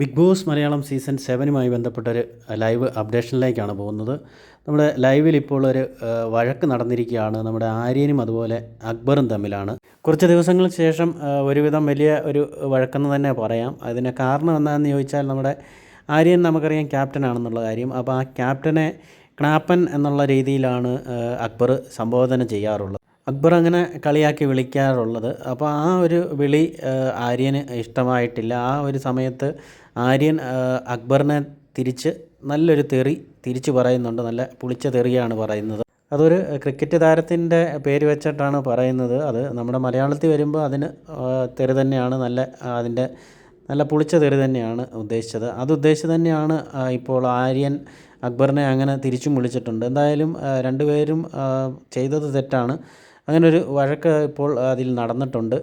Big boss Malayalam season സെവനുമായി ബന്ധപ്പെട്ടൊരു live അപ്ഡേഷനിലേക്കാണ് പോകുന്നത്. നമ്മുടെ ലൈവിൽ ഇപ്പോൾ ഒരു വഴക്ക് നടന്നിരിക്കുകയാണ്. നമ്മുടെ ആര്യനും അതുപോലെ അക്ബറും തമ്മിലാണ്. കുറച്ച് ദിവസങ്ങൾക്ക് ശേഷം ഒരുവിധം വലിയ ഒരു വഴക്കെന്ന് തന്നെ പറയാം. അതിന് കാരണം എന്താണെന്ന് ചോദിച്ചാൽ നമ്മുടെ ആര്യൻ നമുക്കറിയാം ക്യാപ്റ്റനാണെന്നുള്ള കാര്യം. അപ്പോൾ ആ ക്യാപ്റ്റനെ ക്നാപ്പൻ എന്നുള്ള രീതിയിലാണ് അക്ബർ സംബോധന ചെയ്യാറുള്ളത്. അക്ബർ അങ്ങനെ കളിയാക്കി വിളിക്കാറുള്ളത്. അപ്പോൾ ആ ഒരു വിളി ആര്യന് ഇഷ്ടമായിട്ടില്ല. ആ ഒരു സമയത്ത് ആര്യൻ അക്ബറിനെ തിരിച്ച് നല്ലൊരു തെറി തിരിച്ചു പറയുന്നുണ്ട്. നല്ല പുളിച്ച തെറിയാണ് പറയുന്നത്. അതൊരു ക്രിക്കറ്റ് താരത്തിന്റെ പേര് വെച്ചിട്ടാണ് പറയുന്നത്. അത് നമ്മുടെ മലയാളത്തിൽ വരുമ്പോൾ അതിന് തെറി തന്നെയാണ്. നല്ല അതിന്റെ നല്ല പുളിച്ച തെറി തന്നെയാണ് ഉദ്ദേശിച്ചത്. അത് ഉദ്ദേശിച്ച് തന്നെയാണ് ഇപ്പോൾ ആര്യൻ അക്ബറിനെ അങ്ങനെ തിരിച്ചും വിളിച്ചിട്ടുണ്ട്. എന്തായാലും രണ്ടുപേരും ചെയ്തത് തെറ്റാണ്. അങ്ങനെ ഒരു വഴക്ക് ഇപ്പോൾ അതിൽ നടന്നിട്ടുണ്ട്.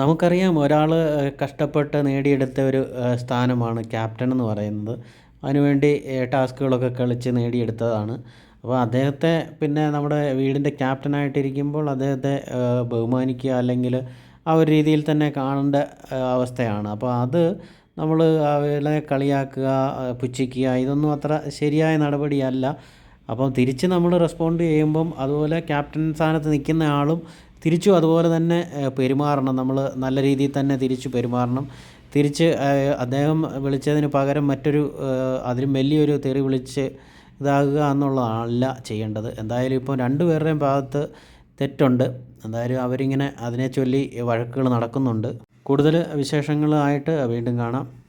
നമുക്കറിയാം ഒരാൾ കഷ്ടപ്പെട്ട് നേടിയെടുത്ത ഒരു സ്ഥാനമാണ് ക്യാപ്റ്റൻ എന്ന് പറയുന്നത്. അതിനുവേണ്ടി ടാസ്കുകളൊക്കെ കളിച്ച് നേടിയെടുത്തതാണ്. അപ്പോൾ അദ്ദേഹത്തെ പിന്നെ നമ്മുടെ വീടിന്റെ ക്യാപ്റ്റനായിട്ടിരിക്കുമ്പോൾ അദ്ദേഹത്തെ ബഹുമാനിക്കുക അല്ലെങ്കിൽ ആ ഒരു രീതിയിൽ തന്നെ കാണേണ്ട അവസ്ഥയാണ്. അപ്പോൾ അത് നമ്മൾ അവരെ കളിയാക്കുക പുച്ഛിക്കുക ഇതൊന്നും അത്ര ശരിയായ നടപടിയല്ല. അപ്പം തിരിച്ച് നമ്മൾ റെസ്പോണ്ട് ചെയ്യുമ്പം അതുപോലെ ക്യാപ്റ്റൻ സ്ഥാനത്ത് നിൽക്കുന്ന ആളും തിരിച്ചും അതുപോലെ തന്നെ പെരുമാറണം. നമ്മൾ നല്ല രീതിയിൽ തന്നെ തിരിച്ച് പെരുമാറണം. തിരിച്ച് അദ്ദേഹം വിളിച്ചതിന് പകരം മറ്റൊരു അതിലും വലിയൊരു തെറി വിളിച്ച് ഇതാകുക എന്നുള്ളതല്ല ചെയ്യേണ്ടത്. എന്തായാലും ഇപ്പോൾ രണ്ടുപേരുടെയും ഭാഗത്ത് തെറ്റുണ്ട്. എന്തായാലും അവരിങ്ങനെ അതിനെ ചൊല്ലി വഴക്കുകൾ നടക്കുന്നുണ്ട്. കൂടുതൽ വിശേഷങ്ങളായിട്ട് വീണ്ടും കാണാം.